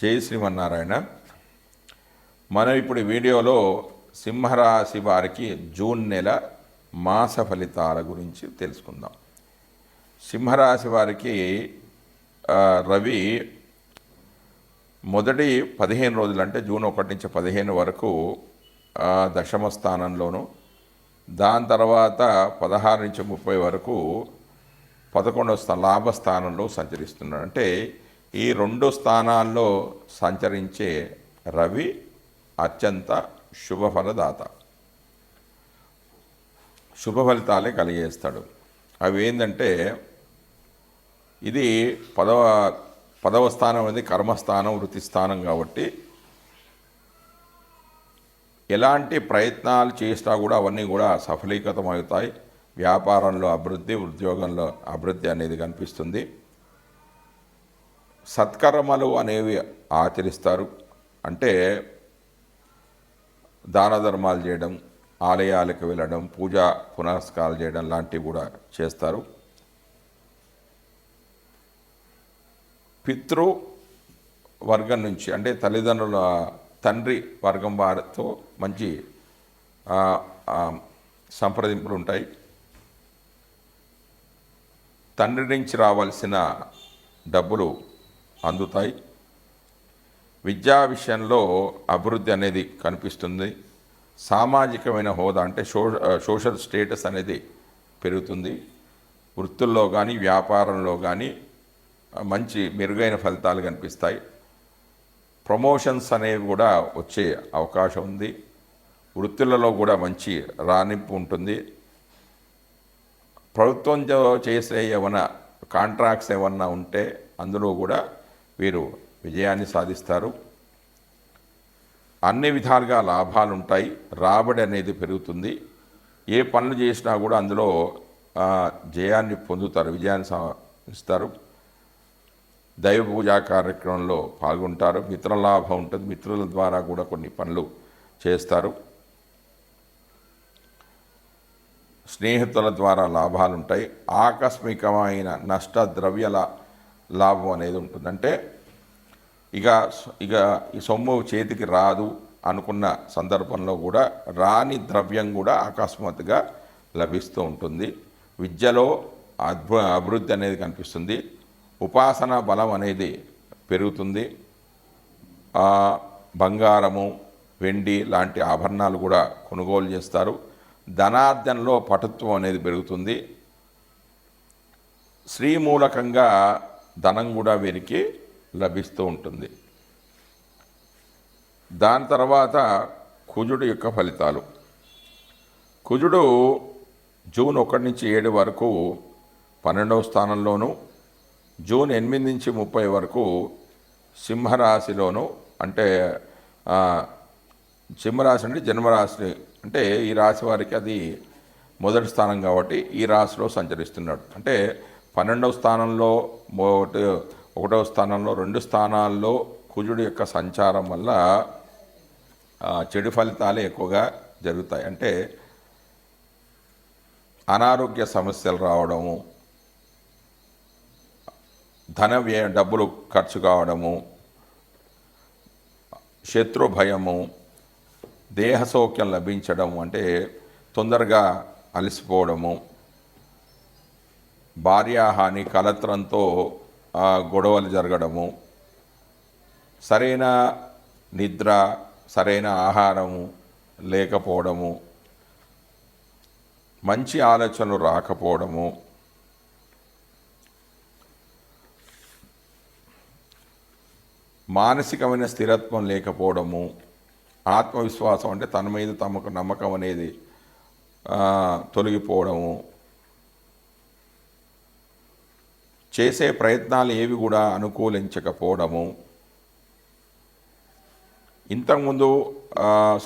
జై శ్రీమన్నారాయణ. మనం ఇప్పుడు వీడియోలో సింహరాశి వారికి జూన్ నెల మాస ఫలితాల గురించి తెలుసుకుందాం. సింహరాశి వారికి రవి మొదటి పదిహేను రోజులు అంటే జూన్ ఒకటి నుంచి పదిహేను వరకు దశమ స్థానంలోను దాని తర్వాత పదహారు నుంచి ముప్పై వరకు పదకొండవ స్థా లాభస్థానంలో సంచరిస్తున్నాడు. అంటే ఈ రెండు స్థానాల్లో సంచరించే రవి అత్యంత శుభఫలదాత. శుభ ఫలితాలే కలిగేస్తాడు. అవి ఏంటంటే ఇది పదవ పదవ స్థానం అనేది కర్మస్థానం వృత్తి స్థానం కాబట్టి ఎలాంటి ప్రయత్నాలు చేసినా కూడా అవన్నీ కూడా సఫలీకృతం అవుతాయి వ్యాపారంలో అభివృద్ధి ఉద్యోగంలో అభివృద్ధి అనేది కనిపిస్తుంది. సత్కర్మలు అనేవి ఆచరిస్తారు. అంటే దాన ధర్మాలు చేయడం ఆలయాలకు వెళ్ళడం పూజా పునస్కారాలు చేయడం లాంటివి కూడా చేస్తారు. పితృ వర్గం నుంచి అంటే తల్లిదండ్రుల తండ్రి వర్గం వారితో మంచి సంప్రదింపులు ఉంటాయి. తండ్రి నుంచి రావాల్సిన డబ్బులు అందుతాయి. విద్యా విషయంలో అభివృద్ధి అనేది కనిపిస్తుంది. సామాజికమైన హోదా అంటే సో సోషల్ స్టేటస్ అనేది పెరుగుతుంది. వృత్తుల్లో కానీ వ్యాపారంలో కానీ మంచి మెరుగైన ఫలితాలు కనిపిస్తాయి. ప్రమోషన్స్ అనేవి కూడా వచ్చే అవకాశం ఉంది. వృత్తులలో కూడా మంచి రాణింపు ఉంటుంది. ప్రభుత్వంతో చేసే ఏమైనా కాంట్రాక్ట్స్ ఏమన్నా ఉంటే అందులో కూడా వీరు విజయాన్ని సాధిస్తారు. అన్ని విధాలుగా లాభాలు ఉంటాయి రాబడి అనేది పెరుగుతుంది. ఏ పనులు చేసినా కూడా అందులో జయాన్ని పొందుతారు విజయాన్ని సాధిస్తారు. దైవ పూజా కార్యక్రమంలో పాల్గొంటారు. మిత్రలాభం ఉంటుంది. మిత్రుల ద్వారా కూడా కొన్ని పనులు చేస్తారు. స్నేహితుల ద్వారా లాభాలు ఉంటాయి ఆకస్మికమైన నష్ట ద్రవ్యల లాభం అనేది ఉంటుంది. అంటే ఇక ఇక ఈ సొమ్ము చేతికి రాదు అనుకున్న సందర్భంలో కూడా రాని ద్రవ్యం కూడా అకస్మాత్తుగా లభిస్తూ ఉంటుంది. విద్యలో అద్భు అభివృద్ధి అనేది కనిపిస్తుంది. ఉపాసన బలం అనేది పెరుగుతుంది. బంగారము వెండి లాంటి ఆభరణాలు కూడా కొనుగోలు చేస్తారు. ధనార్జనలో పటుత్వం అనేది పెరుగుతుంది. స్త్రీ మూలకంగా ధనం కూడా వీరికి లభిస్తూ ఉంటుంది. దాని తర్వాత కుజుడు యొక్క ఫలితాలు. కుజుడు జూన్ ఒకటి నుంచి ఏడు వరకు పన్నెండవ స్థానంలోను జూన్ ఎనిమిది నుంచి ముప్పై వరకు సింహరాశిలోను అంటే సింహరాశి అంటే జన్మరాశి అంటే ఈ రాశి వారికి అది మొదటి స్థానం కాబట్టి ఈ రాశిలో సంచరిస్తున్నాడు. అంటే పన్నెండవ స్థానంలో ఒకటి ఒకటవ స్థానంలో రెండు స్థానాల్లో కుజుడు యొక్క సంచారం వల్ల చెడు ఫలితాలే ఎక్కువగా జరుగుతాయి. అంటే అనారోగ్య సమస్యలు రావడము ధన వ్యయ డబ్బులు ఖర్చు కావడము శత్రు భయము దేహ సౌఖ్యం లభించడం అంటే తొందరగా అలసిపోవడము భార్యాహాని కలత్రంతో గొడవలు జరగడము సరైన నిద్ర సరైన ఆహారము లేకపోవడము మంచి ఆలోచనలు రాకపోవడము మానసికమైన స్థిరత్వం లేకపోవడము ఆత్మవిశ్వాసం అంటే తన మీద తమకు నమ్మకం అనేది తొలగిపోవడము చేసే ప్రయత్నాలు ఏవి కూడా అనుకూలించకపోవడము. ఇంతకుముందు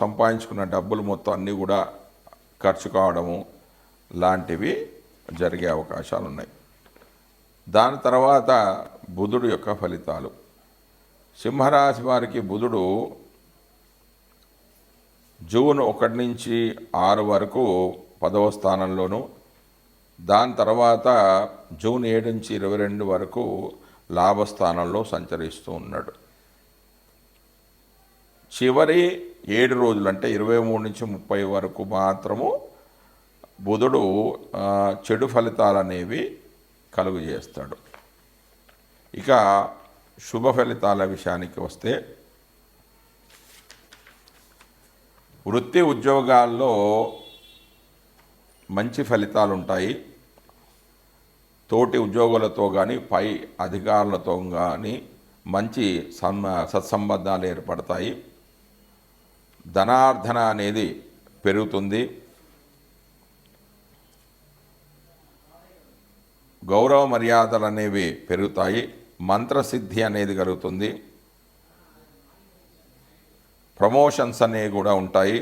సంపాదించుకున్న డబ్బులు మొత్తం అన్నీ కూడా ఖర్చు కావడము లాంటివి జరిగే అవకాశాలు ఉన్నాయి దాని తర్వాత బుధుడు యొక్క ఫలితాలు. సింహరాశి వారికి బుధుడు జూన్ ఒకటి నుంచి ఆరు వరకు పదవ స్థానంలోనూ దాని తర్వాత జూన్ ఏడు నుంచి ఇరవై రెండు వరకు లాభస్థానంలో సంచరిస్తూ ఉన్నాడు. చివరి ఏడు రోజులు అంటే ఇరవై మూడు నుంచి ముప్పై వరకు మాత్రము బుధుడు చెడు ఫలితాలు అనేవి కలుగు చేస్తాడు. ఇక శుభ ఫలితాల విషయానికి వస్తే వృత్తి ఉద్యోగాల్లో మంచి ఫలితాలు ఉంటాయి తోటి ఉద్యోగులతో కానీ పై అధికారులతో కానీ మంచి సన్మ సత్సంబంధాలు ఏర్పడతాయి. ధనార్ధన అనేది పెరుగుతుంది. గౌరవ మర్యాదలు అనేవి పెరుగుతాయి. మంత్రసిద్ధి అనేది కలుగుతుంది. ప్రమోషన్స్ అనేవి కూడా ఉంటాయి.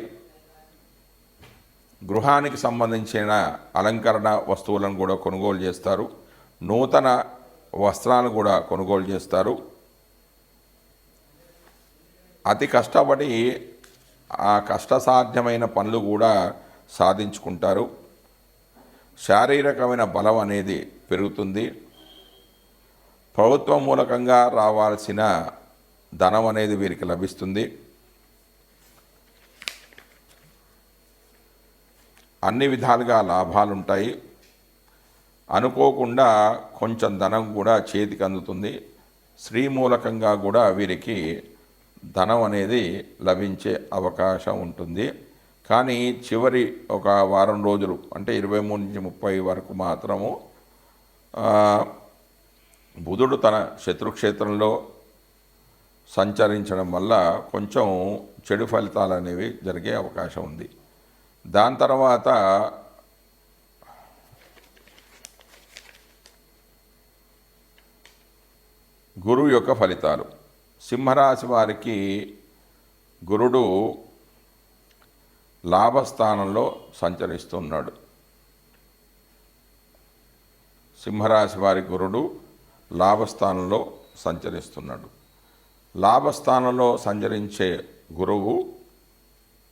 గృహానికి సంబంధించిన అలంకరణ వస్తువులను కూడా కొనుగోలు చేస్తారు. నూతన వస్త్రాలు కూడా కొనుగోలు చేస్తారు. అతి కష్టపడి ఆ కష్టసాధ్యమైన పనులు కూడా సాధించుకుంటారు. శారీరకమైన బలం అనేది పెరుగుతుంది. ప్రభుత్వం మూలకంగా రావాల్సిన ధనం అనేది వీరికి లభిస్తుంది. అన్ని విధాలుగా లాభాలు ఉంటాయి అనుకోకుండా కొంచెం ధనం కూడా చేతికి అందుతుంది. స్త్రీ మూలకంగా కూడా వీరికి ధనం అనేది లభించే అవకాశం ఉంటుంది. కానీ చివరి ఒక వారం రోజులు అంటే ఇరవై మూడు నుంచి ముప్పై వరకు మాత్రము బుధుడు తన శత్రుక్షేత్రంలో సంచరించడం వల్ల కొంచెం చెడు ఫలితాలు అనేవి జరిగే అవకాశం ఉంది. దాని తర్వాత గురువు యొక్క ఫలితాలు. సింహరాశి వారికి గురుడు లాభస్థానంలో సంచరిస్తున్నాడు. సింహరాశి వారి గురుడు లాభస్థానంలో సంచరిస్తున్నాడు. లాభస్థానంలో సంచరించే గురువు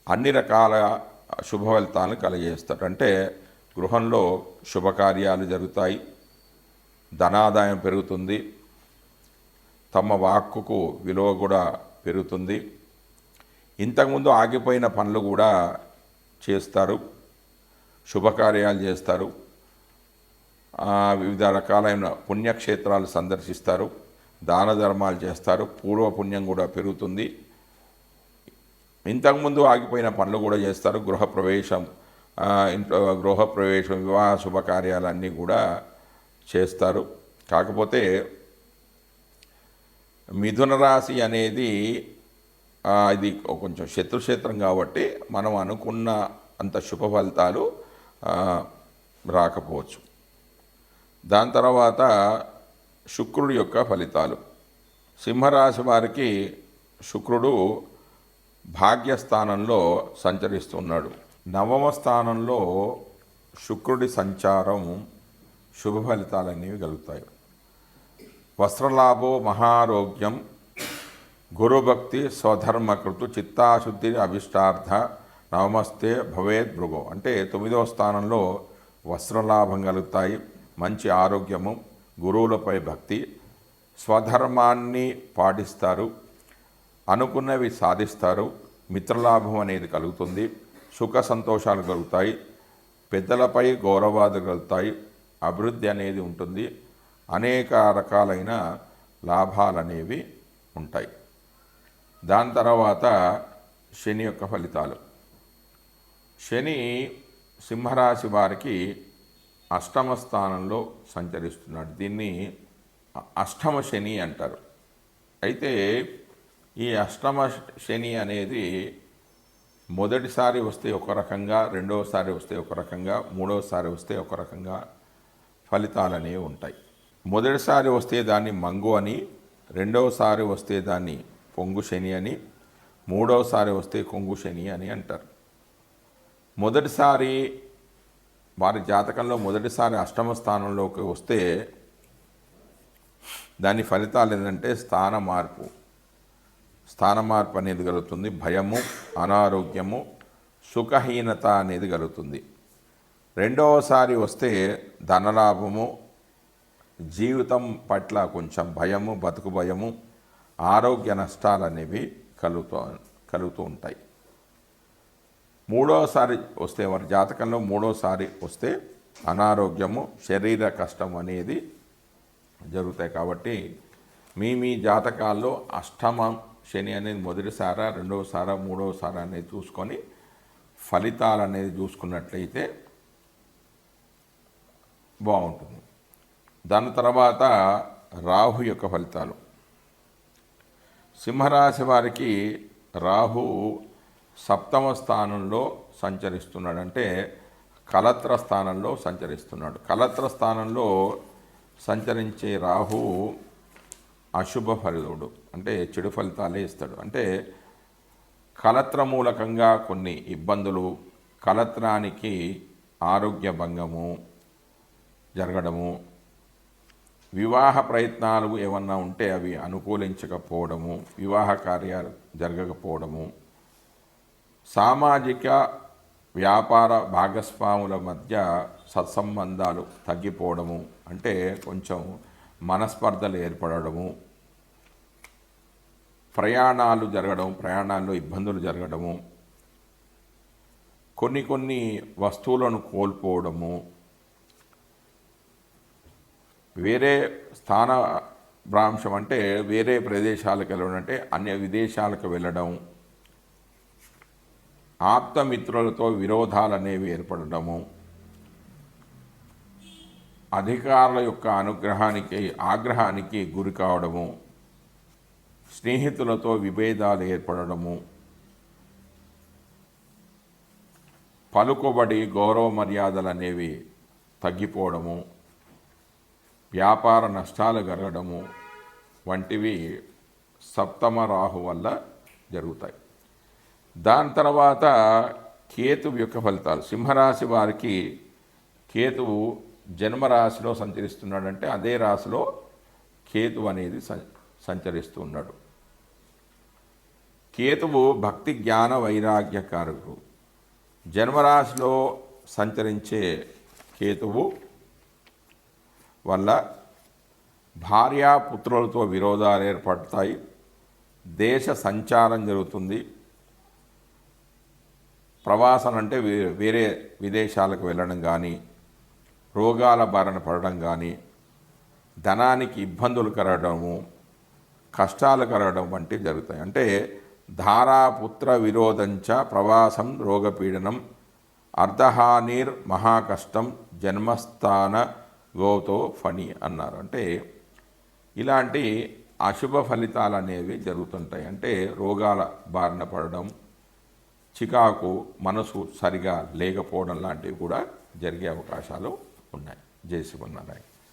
అన్ని రకాల శుభఫలితాలను ఫలితాలను అంటే గృహంలో శుభకార్యాలు జరుగుతాయి ధనాదాయం పెరుగుతుంది తమ వాక్కుకు విలువ కూడా పెరుగుతుంది. ఇంతకుముందు ఆగిపోయిన పనులు కూడా చేస్తారు శుభకార్యాలు చేస్తారు వివిధ రకాలైన పుణ్యక్షేత్రాలు సందర్శిస్తారు దాన ధర్మాలు చేస్తారు పూర్వ పుణ్యం కూడా పెరుగుతుంది. ఇంతకుముందు ఆగిపోయిన పనులు కూడా చేస్తారు. గృహప్రవేశం ఇంట్లో గృహప్రవేశం వివాహ శుభకార్యాలన్నీ కూడా చేస్తారు. కాకపోతే మిథున రాశి అనేది ఇది కొంచెం శత్రుక్షేత్రం కాబట్టి మనం అనుకున్న అంత శుభ ఫలితాలు రాకపోవచ్చు. దాని తర్వాత శుక్రుడి యొక్క ఫలితాలు. సింహరాశి వారికి శుక్రుడు భాగ్యస్థానంలో సంచరిస్తున్నాడు. నవమ స్థానంలో శుక్రుడి సంచారం శుభ ఫలితాలనేవి కలుగుతాయి. వస్త్రలాభో మహారోగ్యం గురుభక్తి స్వధర్మకృతు చిత్తాశుద్ధి అభిష్టార్థ నవమస్తే భవేద్ భృగో. అంటే తొమ్మిదవ స్థానంలో వస్త్రలాభం కలుగుతాయి మంచి ఆరోగ్యము గురువులపై భక్తి స్వధర్మాన్ని పాటిస్తారు. అనుకున్నవి సాధిస్తారు. మిత్రలాభం అనేది కలుగుతుంది. సుఖ సంతోషాలు కలుగుతాయి. పెద్దలపై గౌరవాలు కలుగుతాయి. అభివృద్ధి అనేది ఉంటుంది. అనేక రకాలైన లాభాలు అనేవి ఉంటాయి. దాని తర్వాత శని యొక్క ఫలితాలు. శని సింహరాశి వారికి అష్టమ స్థానంలో సంచరిస్తున్నాడు. దీన్ని అష్టమ శని అంటారు. అయితే ఈ అష్టమ శని అనేది మొదటిసారి వస్తే ఒక రకంగా రెండవసారి వస్తే ఒక రకంగా మూడవసారి వస్తే ఒక రకంగా ఫలితాలు అనేవి ఉంటాయి. మొదటిసారి వస్తే దాన్ని మంగు అని రెండవసారి వస్తే దాన్ని పొంగు శని అని మూడవసారి వస్తే కొంగు శని అని అంటారు. మొదటిసారి వారి జాతకంలో మొదటిసారి అష్టమ స్థానంలోకి వస్తే దాని ఫలితాలు ఏంటంటే స్థాన మార్పు. స్థాన మార్పు అనేది కలుగుతుంది. భయము అనారోగ్యము సుఖహీనత అనేది కలుగుతుంది. రెండవసారి వస్తే ధనలాభము జీవితం పట్ల కొంచెం భయము బతుకు భయము ఆరోగ్య నష్టాలు అనేవి కలుగుతూ కలుగుతూ ఉంటాయి. మూడోసారి వస్తే వారి జాతకంలో మూడోసారి వస్తే అనారోగ్యము శరీర కష్టం అనేది జరుగుతాయి కాబట్టి మీ మీ జాతకాల్లో అష్టమ శని అనేది మొదటిసారా రెండవసారా మూడవసారా అనేది చూసుకొని ఫలితాలు అనేది చూసుకున్నట్లయితే బాగుంటుంది. దాని తర్వాత రాహు యొక్క ఫలితాలు. సింహరాశి వారికి రాహు సప్తమ స్థానంలో సంచరిస్తున్నాడు అంటే కలత్ర స్థానంలో సంచరిస్తున్నాడు. కలత్ర స్థానంలో సంచరించే రాహు అశుభ ఫలితుడు. అంటే చెడు ఫలితాలే ఇస్తాడు. అంటే కలత్ర మూలకంగా కొన్ని ఇబ్బందులు కలత్రానికి ఆరోగ్య భంగము జరగడము వివాహ ప్రయత్నాలు ఏమన్నా ఉంటే అవి అనుకూలించకపోవడము వివాహ కార్యాలు జరగకపోవడము సామాజిక వ్యాపార భాగస్వాముల మధ్య సత్సంబంధాలు తగ్గిపోవడము అంటే కొంచెం మనస్పర్ధలు ఏర్పడము ప్రయాణాలు జరగడం ప్రయాణాల్లో ఇబ్బందులు జరగడము కొన్ని కొన్ని వస్తువులను కోల్పోవడము వేరే స్థాన భ్రాంశం అంటే వేరే ప్రదేశాలకు వెళ్ళడం అంటే అన్య విదేశాలకు వెళ్ళడం ఆప్తమిత్రులతో విరోధాలు అనేవి ఏర్పడడము అధికారుల యొక్క అనుగ్రహానికి ఆగ్రహానికి గురి కావడము స్నేహితులతో విభేదాలు ఏర్పడము పలుకుబడి గౌరవ మర్యాదలు అనేవి తగ్గిపోవడము వ్యాపార నష్టాలు జరగడము వంటివి సప్తమ రాహు వల్ల జరుగుతాయి. దాని తర్వాత కేతువు యొక్క ఫలితాలు. సింహరాశి వారికి కేతువు జన్మరాశిలో సంచరిస్తున్నాడంటే అదే రాశిలో కేతువు అనేది సంచరిస్తూ ఉన్నాడు. కేతువు భక్తి జ్ఞాన వైరాగ్యకారుడు. జన్మరాశిలో సంచరించే కేతువు వల్ల భార్యాపుత్రులతో విరోధాలు ఏర్పడతాయి. దేశ సంచారం జరుగుతుంది. ప్రవాసం అంటే వేరే విదేశాలకు వెళ్ళడం కానీ రోగాల బారిన పడడం కానీ ధనానికి ఇబ్బందులు కలగడము కష్టాలు కలగడం వంటివి జరుగుతాయి. అంటే ధారాపుత్ర విరోధంచ ప్రవాసం రోగపీడనం అర్ధహానిర్ మహాకష్టం జన్మస్థాన గోతో ఫణి అన్నారు. అంటే ఇలాంటి అశుభ ఫలితాలు అనేవి జరుగుతుంటాయి. అంటే రోగాల బారిన పడడం చికాకు మనసు సరిగా లేకపోవడం లాంటివి కూడా జరిగే అవకాశాలు ఉన్నాయి. జై శివనారాయణ